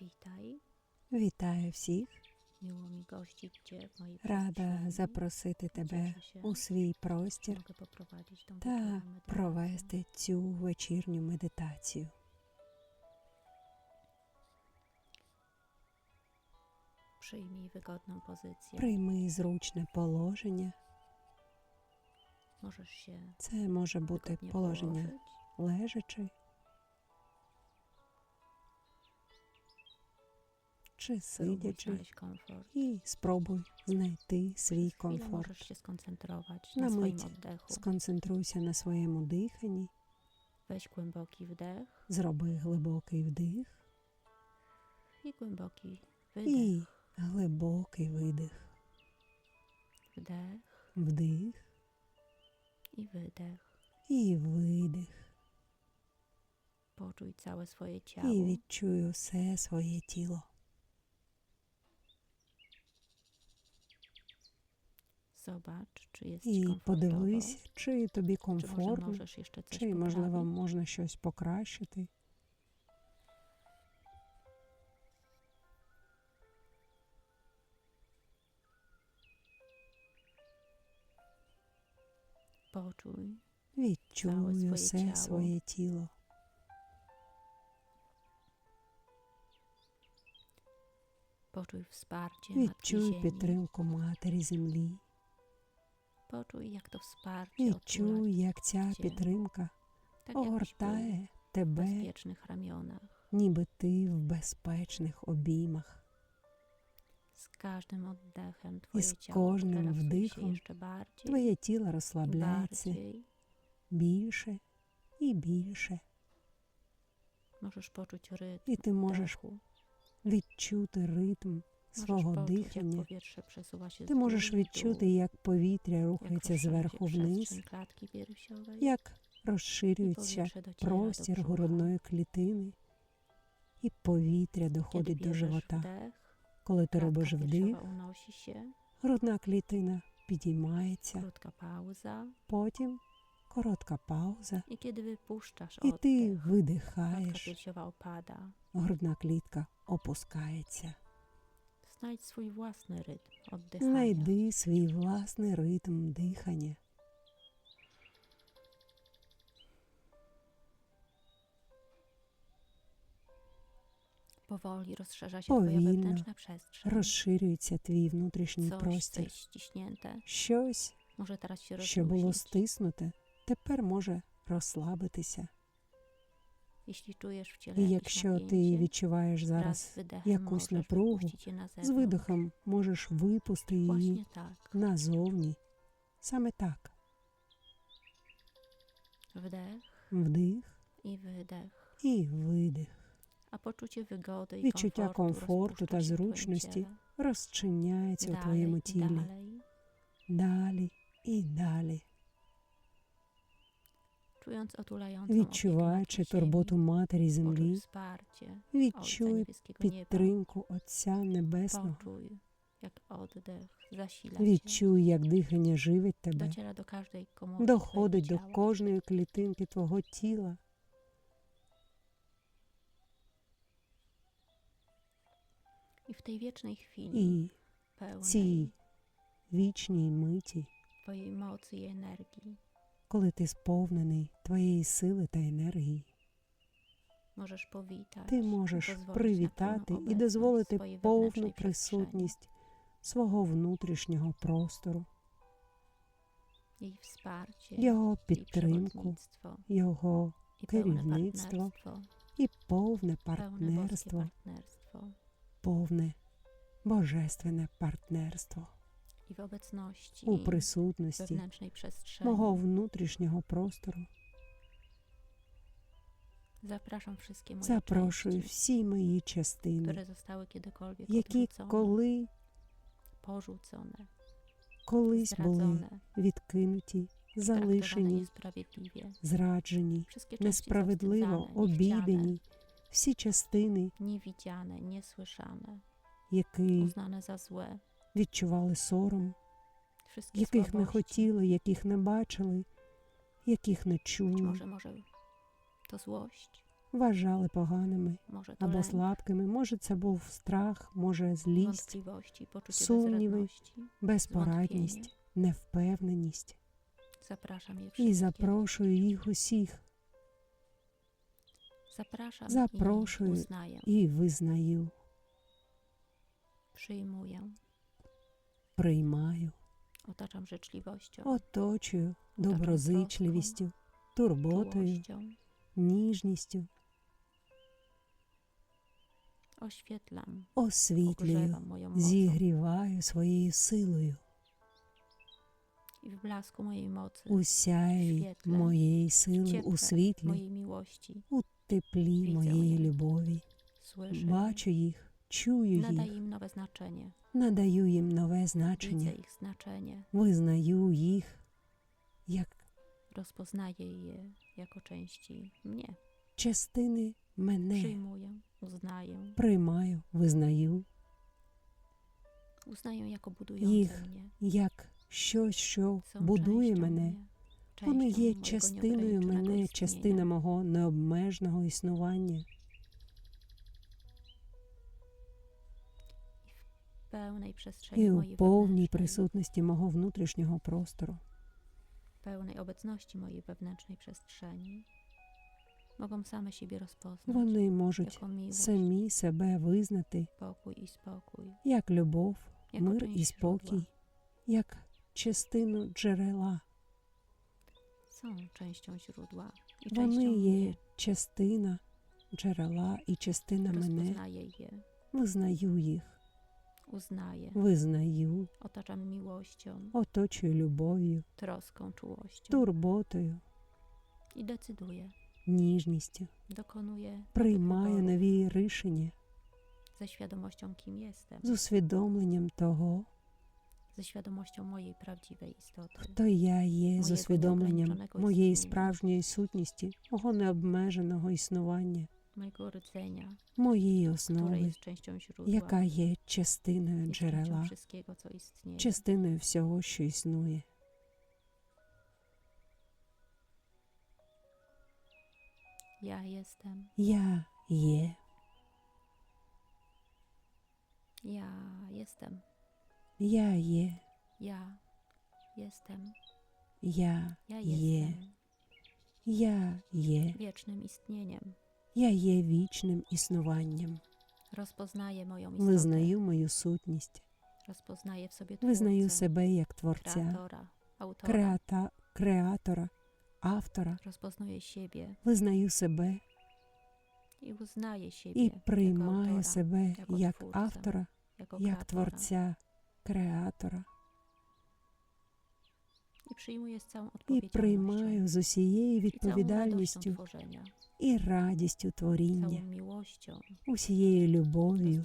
Witaj. Вітаю всіх! Miło mi gościć Cię w mojej Рада przestrzeni. запросити тебе у свій простір Mogę poprowadzić tą та medytację. провести цю вечірню медитацію. Przyjmij wygodną pozycję. Прийми зручне положення. Możesz się Це може бути положення лежачи чи сидячи, і спробуй знайти свій комфорт. myć. oddechu. Сконцентруйся на своєму диханні, Weź głęboki wdech зроби глибокий вдих i głęboki і wydech. глибокий видих. Wdech Вдих i wydech. і видих. Poczuj całe swoje ciało. І відчую все своє тіло. Zobacz, czy jest І подивись, чи тобі комфортно, чи, можливо, можна щось покращити. Poczuj, Відчуй усе своє тіло. Відчуй підтримку Матері Землі. Poczuj, jak to wsparcie otula Відчуй, як ця підтримка огортає тебе, ніби ти в безпечних обіймах. Ciało każdym relaksuje się wdychem jeszcze bardziej Твоє тіло розслабляється більше і більше. Możesz poczuć rytm І ти можеш відчути ритм свого дихання. Ти можеш відчути, як повітря рухається зверху вниз, як розширюється простір грудної клітини, і повітря доходить до живота. Коли ти робиш вдих, грудна клітина підіймається, потім коротка пауза, і ти видихаєш, грудна клітка опускається. Znajdź swój własny rytm oddychania. Знайди свій власний ритм дихання. Się twoja Powinno wewnętrzna przestrzeń. Розширюється твій внутрішній Coś, co простір. Щось, teraz się що було стиснуте, тепер може розслабитися. І якщо ти відчуваєш зараз якусь напругу, з видихом можеш випусти її назовні. Саме так. Вдих і видих. Відчуття комфорту та зручності розчиняється у твоєму тілі. Далі і далі. Відчуваючи турботу Матері Землі, відчуй підтримку Отця Небесного. Відчуй, як дихання живить тебе, доходить до кожної клітинки твого тіла. І в pełnej цій вічній миті, Twojej mocy i energii, коли ти сповнений твоєї сили та енергії, możesz powitać, ти можеш привітати і дозволити повну присутність свого внутрішнього простору, його підтримку, його керівництво, і повне партнерство, повне божественне партнерство I w obecności у присутності мого внутрішнього простору. zapraszam wszystkie moje Запрошую części, всі мої частини, które zostały kiedykolwiek які коли porzucone, колись були відкинуті, залишені, зраджені, Wszystkie części несправедливо обійдені, всі частини, які uznane za złe. Відчували сором, яких не хотіли, яких не бачили, яких не чули. вважали поганими або слабкими. Може, це був страх, може, злість, bezradności, безпорадність, невпевненість. І запрошую їх усіх Запрошую. і визнаю, przyjmuję, приймаю, otaczam życzliwością, оточую доброзичливістю, турботою, czułością, ніжністю, oświetlam, освітлюю, ogrzewam moją mocą зігріваю своєю силою. I w blasku mojej mocy, у Світле, моєї сили, у світлі, mojej miłości, у теплі Widzę моєї любові. słyszę, Бачу їх, чую їх, im nowe znaczenie, надаю їм нове widzę значення, ich znaczenie, визнаю їх як rozpoznaję je jako części mnie, частини мене, przyjmuję, uznaję, приймаю, визнаю uznaję jako budujące Їх mnie, як щось, що są будує częścią мене. mnie, Вони częścią є mojego частиною мене, istnienia. частина мого необмеженого існування. І у повній присутності мого внутрішнього простору. pełnej obecności mojej wewnętrznej przestrzeni mogą same siebie rozpoznać Вони можуть jako miłość, самі себе визнати pokój i spokój, як любов, jako мир і спокій, źródła. як частину джерела. Są częścią źródła i Вони częścią є mnie. частина джерела і частина мене. Rozpoznaję je, Визнаю їх, uznaję, визнаю, otaczam miłością, оточую любов'ю, troską, czułością. Турботою, i decyduję, ніжністю. dokonuję Приймаю wyboru нові рішення. Ze świadomością, kim jestem, з усвідомленням того, ze świadomością mojej prawdziwej istoty. хто я є, з усвідомленням необмеженого моєї існування. справжньої сутності, мого необмеженого існування, моєї основи, яка є частиною джерела, частиною всього, що існує. Ja jestem, Я є, ja jestem, я є, ja jestem, я ja є, jestem я є, wiecznym istnieniem. Я є вічним існуванням. Moją istotę, Визнаю мою сутність, rozpoznaję w sobie визнаю себе як творця, креата, креатора, автора, rozpoznaję siebie визнаю себе i uznaję siebie і приймаю себе як автора, як творця, креатора і приймаю з усією відповідальністю і радістю творіння, усією любов'ю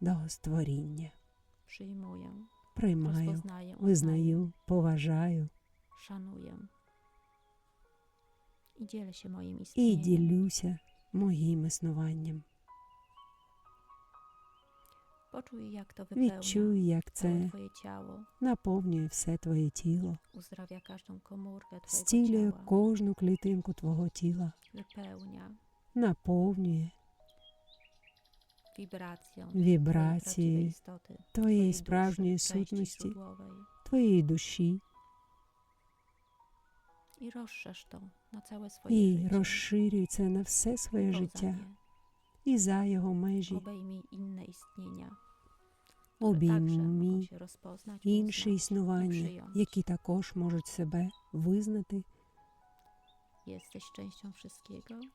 до створіння. Приймаю, визнаю, поважаю і ділюся моїм існуванням. Jak to wypełnia Відчую, як це наповнює все твоє тіло, ciała, кожну клітинку твого тіла, наповнює istoty, твоєї справжньої сутності, твоєї душі і розширюй це на все своє життя. І за його межі. Обіймі інші і існування, які також можуть себе визнати,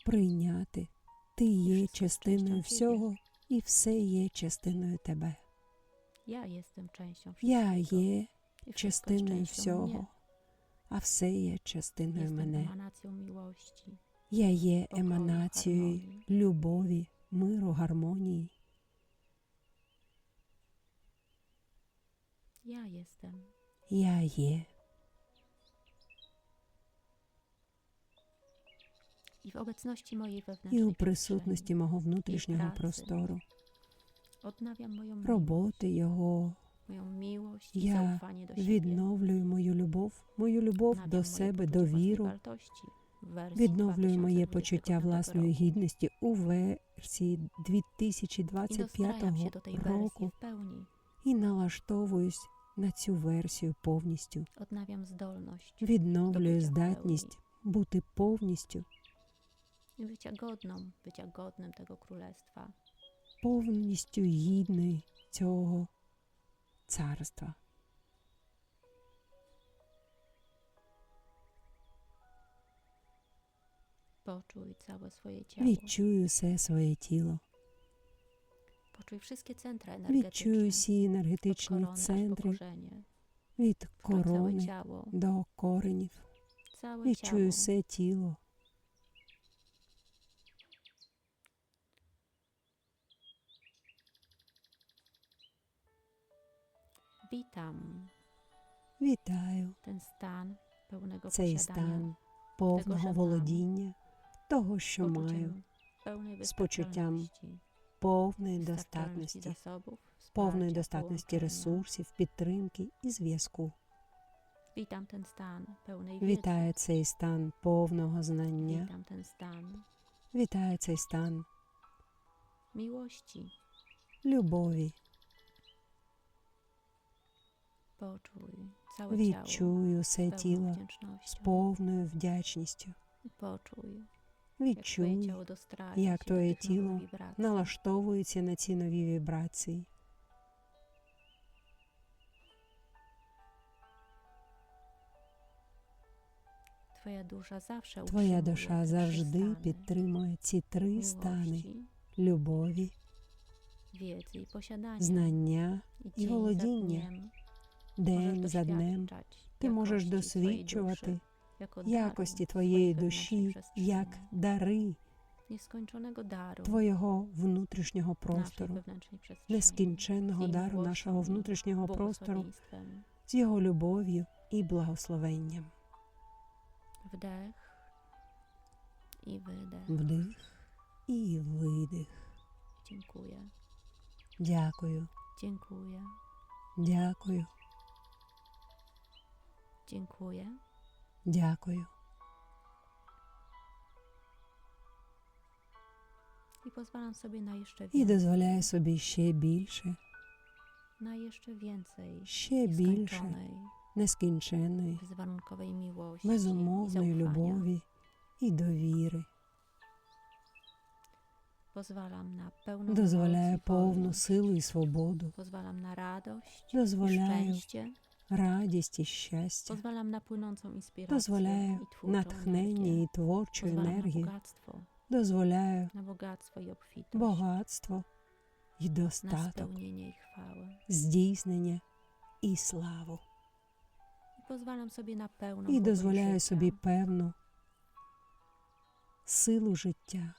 прийняти. Ти є частиною всього, і все є частиною тебе. Я є частиною всього, а все є частиною мене. Я є еманацією любові, миру, гармонії. ja jestem. Я є. I w obecności mojej І wewnętrznej у присутності мого внутрішнього простору, odnawiam moją роботи його, miłość i Я відновлюю мою любов, мою любов до себе, poczucie до własnej віру, wartości, w wersji Відновлюю моє 2025 почуття власної гідності у 2025 się do tej wersji року і налаштовуюсь на цю версію повністю. Відновлюю здатність бути повністю, bycia godną, bycia godnym tego królestwa. повністю гідною цього царства. Poczuj całe swoje ciało. Відчую все своє тіло. Відчую всі od енергетичні korony aż po центри від корони до коренів. Ciało. все тіло. Witam Вітаю ten stan pełnego цей стан повного володіння, того, що z poczuciem wystarczalności, повної достатності, повної достатності ресурсів, підтримки і зв'язку. Вітаю цей стан повного знання. Вітаю цей стан любові. Відчую все тіло з повною вдячністю. Відчуй, як твоє тіло налаштовується на ці нові вібрації. Twoja dusza zawsze Твоя душа завжди підтримує ці три стани любові, знання і володіння. День за днем ти можеш досвідчувати якості твоєї душі як дари твоєго внутрішнього простору, нескінченного дару нашого внутрішнього простору з його любов'ю і благословенням. Wdech i wydech. Вдих і видих. Дякую, Dziękuję. дякую, Dziękuję. Дякую. I pozwalam sobie na jeszcze І дозволяю собі ще більше, Na jeszcze więcej ще більше нескінченної, безумовної любові і довіри. Дозволяю повну силу і свободу. Дозволяю. Радість і щастя. Дозволяю і натхнення і творчу енергію. Дозволяю і багатство і достаток, i здійснення і славу. I І дозволяю собі певну силу життя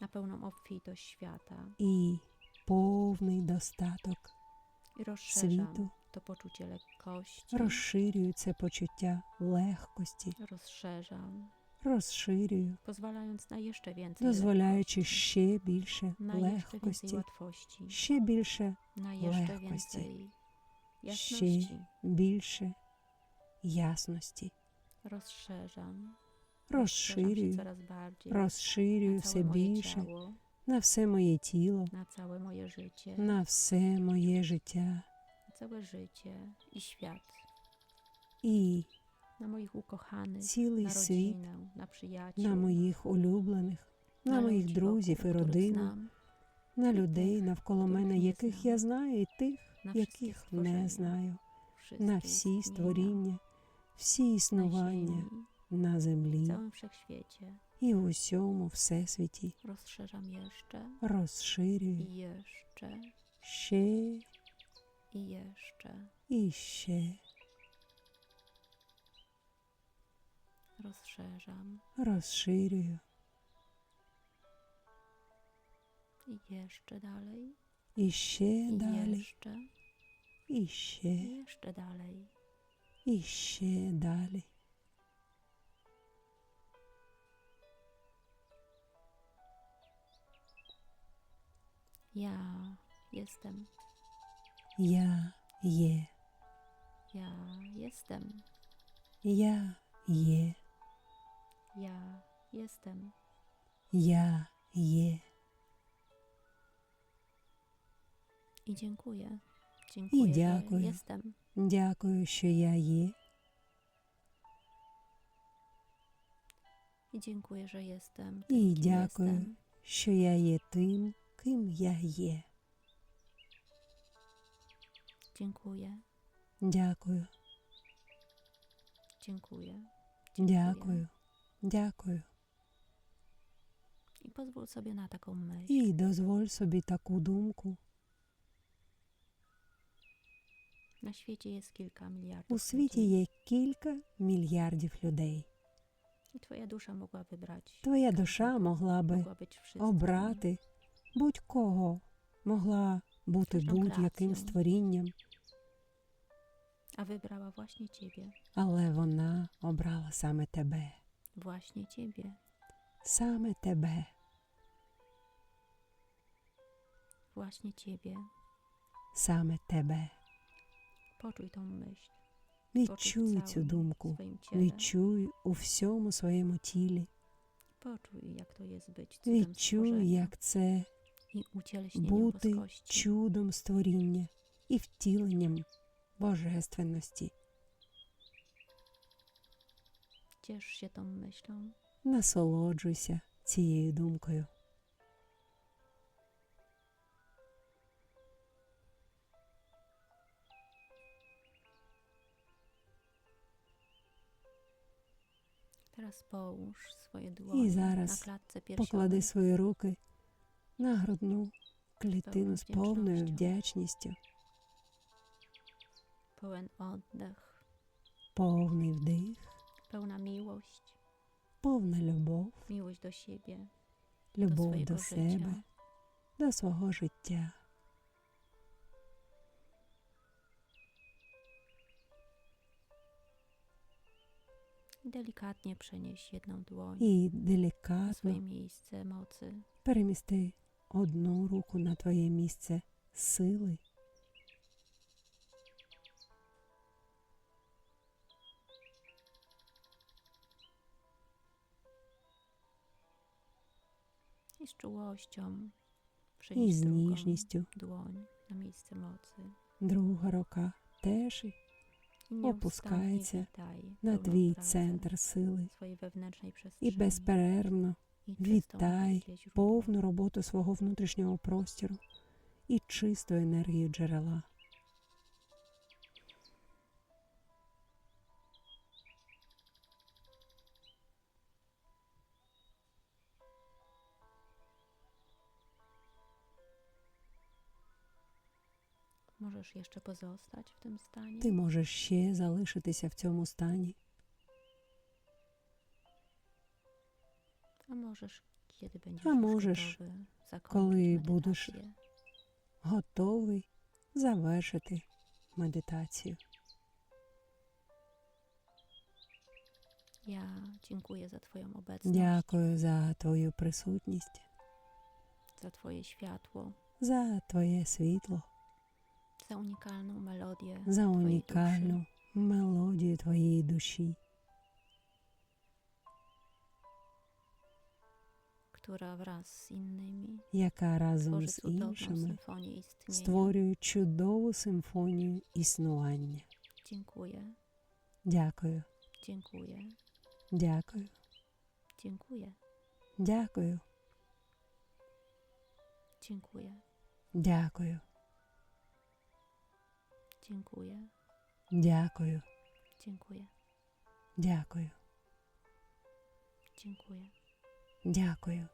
na pełną obfitość świata і повний достаток і світу. To poczucie lekkości, Розширюю це почуття легкості, rozszerzam, розширюю, pozwalając na jeszcze więcej дозволяючи ще більше na jeszcze więcej легкості, łatwości, ще більше, na jeszcze lekkości. więcej ще jasności. більше ясності. Rozszerzam, rozszerzam się Розширюю, coraz bardziej розширюю na все całe moje більше ciało, на все моє тіло, na całe moje życie, на все моє життя na całe życie i świat, і na moich ukochanych, цілий na світ, na przyjaciół, на моїх улюблених, на моїх ludzi друзів і родину, на людей навколо мене, яких я знаю, і тих, яких не знаю, на всі створіння, всі існування на землі і в усьому всесвіті. Розширюю jeszcze ще i jeszcze. і ще, Rozszerzam розширюю i jeszcze dalej, і ще і далі, jeszcze, і і ще, jeszcze dalej. і ще далі. Ja jestem, Я є, ja jestem, я є, Ja jestem. Я є. I dziękuję. Dziękuję, dziękuję. że jestem. Дякую, що я є. I dziękuję, że jestem. І tym, kim дякую, jestem. що я є тим, ким я є. Dziękuję. Дякую, Dziękuję. дякую, дякую. I pozwól sobie na taką myśl. І дозволь собі таку думку. Na świecie jest kilka miliardów. У світі є кілька мільярдів людей. I twoja dusza mogła wybrać. Твоя душа могла би обрати будь-кого, могла бути будь-яким створінням, A wybrała właśnie ciebie. але вона обрала саме тебе, Właśnie ciebie. саме тебе, Właśnie ciebie. саме тебе. Poczuj tą myśl. Відчуй цю думку, swoim ciele. відчуй у всьому своєму тілі, Poczuj, jak to jest być cudem відчуй, stworzenia як це ucieleśnieniem бути boskości. чудом створіння і втіленням божественності. Ciesz się tą myślą. Насолоджуйся цією думкою. Teraz połóż swoje dłonie klatce piersiowej. Поклади свої руки на грудну клітину з повною вдячністю. Pełen oddech, повний вдих, pełna miłość. повна любов, Miłość do siebie, любов swojego до себе, życia. до свого життя. Delikatnie przenieś jedną dłoń І делікатно swoje miejsce mocy. перемісти одну руку на твоє місце сили, z czułością і z ніжністю. Dłoń na miejsce mocy. друга рука теж I опускається на твій центр сили. І безперервно i czystą вітай повну роботу свого внутрішнього простору і чисту енергію джерела. Możesz jeszcze pozostać w tym stanie. Ти можеш ще залишитися в цьому стані, A możesz, kiedy będziesz A już możesz, gotowy, zakończyć коли будеш medytację. готовий завершити медитацію. Ja dziękuję za Twoją obecność, Дякую за твою присутність, za Twoje światło, за твоє світло, za unikalną melodię за Twojej унікальну duszy. мелодію твоєї душі, która wraz z innymi яка разом з іншими створює чудову симфонію існування. Dziękuję, Дякую, dziękuję, дякую, dziękuję, дякую, dziękuję, дякую, dziękuję, дякую, dziękuję, дякую, dziękuję. дякую.